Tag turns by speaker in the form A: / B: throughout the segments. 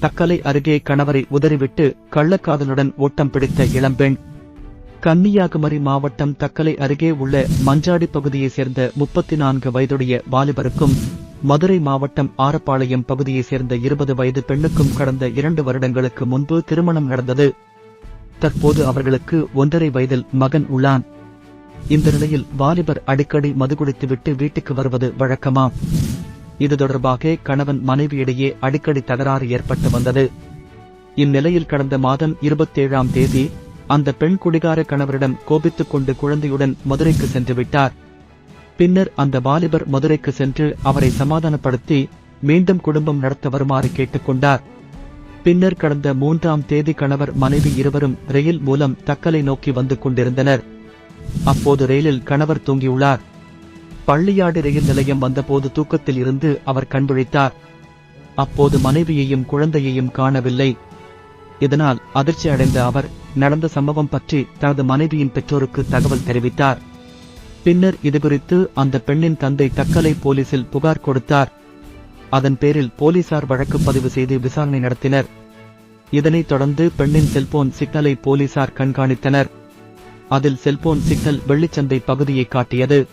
A: தக்கலை அருகே கணவரை உதறிவிட்டு கள்ளக்காதலுடன் ஓட்டம் பிடித்த இளம்பெண் கன்னியாகுமரி மாவட்டம் தக்கலை அருகே உள்ள மஞ்சாடி பகுதியைச் சேர்ந்த முப்பத்தி நான்கு வயதுடைய வாலிபருக்கும் மதுரை மாவட்டம் ஆரப்பாளையம் பகுதியைச் சேர்ந்த இருபது வயது பெண்ணுக்கும் கடந்த இரண்டு வருடங்களுக்கு முன்பு திருமணம் நடந்தது. தற்போது அவர்களுக்கு ஒன்றரை வயதில் மகன் உள்ளான். இந்த நிலையில் வாலிபர் அடிக்கடி மது குடித்துவிட்டு வீட்டுக்கு வருவது வழக்கமாம் இது தொடர்பாக கணவன் மனைவியிடையே அடிக்கடி தகராறு ஏற்பட்டு வந்தது. இந்நிலையில் கடந்த மாதம் இருபத்தேழாம் தேதி அந்த பெண் குடிகார கணவரிடம் கோபித்துக் கொண்டு குழந்தையுடன் மதுரைக்கு சென்று விட்டார். பின்னர் அந்த வாலிபர் மதுரைக்கு சென்று அவரை சமாதானப்படுத்தி மீண்டும் குடும்பம் நடத்த வருமாறு கேட்டுக்கொண்டார் பின்னர் கடந்த மூன்றாம் தேதி கணவர் மனைவி இருவரும் ரயில் மூலம் தக்கலை நோக்கி வந்து கொண்டிருந்தனர். அப்போது ரயிலில் கணவர் தூங்கியுள்ளார். பள்ளியாடு ரயில் நிலையம் வந்தபோது தூக்கத்தில் இருந்து அவர் கண்விழித்தார். அப்போது மனைவியையும் குழந்தையையும் காணவில்லை. இதனால் அதிர்ச்சி அடைந்த அவர் நடந்த சம்பவம் பற்றி தனது மனைவியின் பெற்றோருக்கு தகவல் தெரிவித்தார். பின்னர் இதுகுறித்து அந்த பெண்ணின் தந்தை தக்கலை போலீசில் புகார் கொடுத்தார். அதன் பேரில் போலீசார் வழக்கு பதிவு செய்து விசாரணை நடத்தினர். இதனைத் தொடர்ந்து பெண்ணின் செல்போன் சிக்னலை போலீசார் கண்காணித்தனர். அதில் செல்போன் சிக்னல் வெள்ளிச்சந்தை பகுதியை காட்டியது.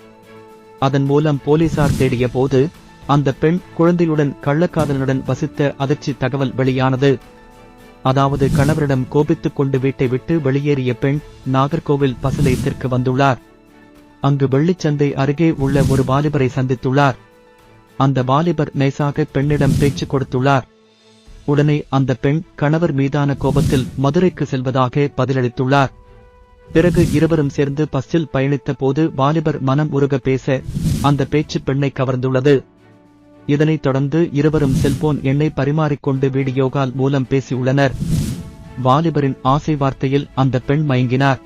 A: அதன் மூலம் போலீசார் தேடிய போது அந்த பெண் குழந்தையுடன் கள்ளக்காதலனுடன் வசித்த அதிர்ச்சி தகவல் வெளியானது. அதாவது கணவரிடம் கோபித்துக் கொண்டு வீட்டை விட்டு வெளியேறிய பெண் நாகர்கோவில் பசலையத்திற்கு வந்துள்ளார். அங்கு வெள்ளிச்சந்தை அருகே உள்ள ஒரு வாலிபரை சந்தித்துள்ளார். அந்த வாலிபர் நைசாக பெண்ணிடம் பேச்சு கொடுத்துள்ளார். உடனே அந்த பெண் கணவர் மீதான கோபத்தில் மதுரைக்கு செல்வதாக பதிலளித்துள்ளார். பிறகு இருவரும் சேர்ந்து பஸ்ஸில் பயணித்த போது வாலிபர் மனம் உருக பேச அந்த பேச்சு பெண்ணை கவர்ந்துள்ளது. இதனைத் தொடர்ந்து இருவரும் செல்போன் எண்ணை பரிமாறிக்கொண்டு வீடியோகால் மூலம் பேசியுள்ளனர். வாலிபரின் ஆசை வார்த்தையில் அந்த பெண் மயங்கினார்.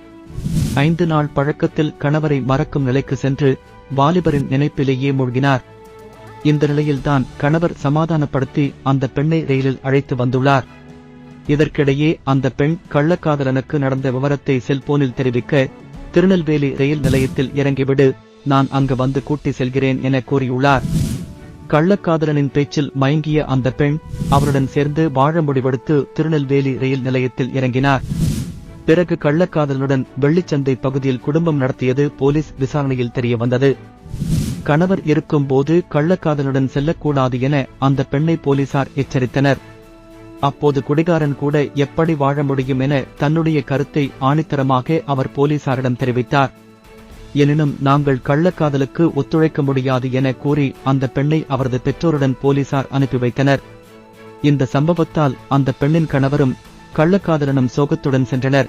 A: ஐந்து நாள் பழக்கத்தில் கணவரை மறக்கும் நிலைக்கு சென்று வாலிபரின் நினைப்பிலேயே மூழ்கினார். இந்த நிலையில்தான் கணவர் சமாதானப்படுத்தி அந்த பெண்ணை ரயிலில் அழைத்து வந்துள்ளார். இதற்கிடையே அந்த பெண் கள்ளக்காதலனுக்கு நடந்த விவரத்தை செல்போனில் தெரிவிக்க திருநெல்வேலி ரயில் நிலையத்தில் இறங்கிவிடு நான் அங்கு வந்து கூட்டி செல்கிறேன் என கூறியுள்ளார். கள்ளக்காதலனின் பேச்சில் மயங்கிய அந்த பெண் அவருடன் சேர்ந்து வாழ முடிவெடுத்து திருநெல்வேலி ரயில் நிலையத்தில் இறங்கினார். பிறகு கள்ளக்காதலனுடன் வெள்ளிச்சந்தை பகுதியில் குடும்பம் நடத்தியது போலீஸ் விசாரணையில் தெரியவந்தது. கணவர் இருக்கும்போது கள்ளக்காதலனுடன் கள்ளக்காதலுடன் செல்லக்கூடாது என அந்த பெண்ணை போலீசார் எச்சரித்தனர். அப்போது குடிகாரன் கூட எப்படி வாழ முடியும் என தன்னுடைய கருத்தை ஆணித்தரமாக அவர் போலீசாரிடம் தெரிவித்தார். எனினும் நாங்கள் கள்ளக்காதலுக்கு ஒத்துழைக்க முடியாது என கூறி அந்த பெண்ணை அவரது பெற்றோருடன் போலீசார் அனுப்பி வைத்தனர். இந்த சம்பவத்தால் அந்த பெண்ணின் கணவரும் கள்ளக்காதலனும் சோகத்துடன் சென்றனர்.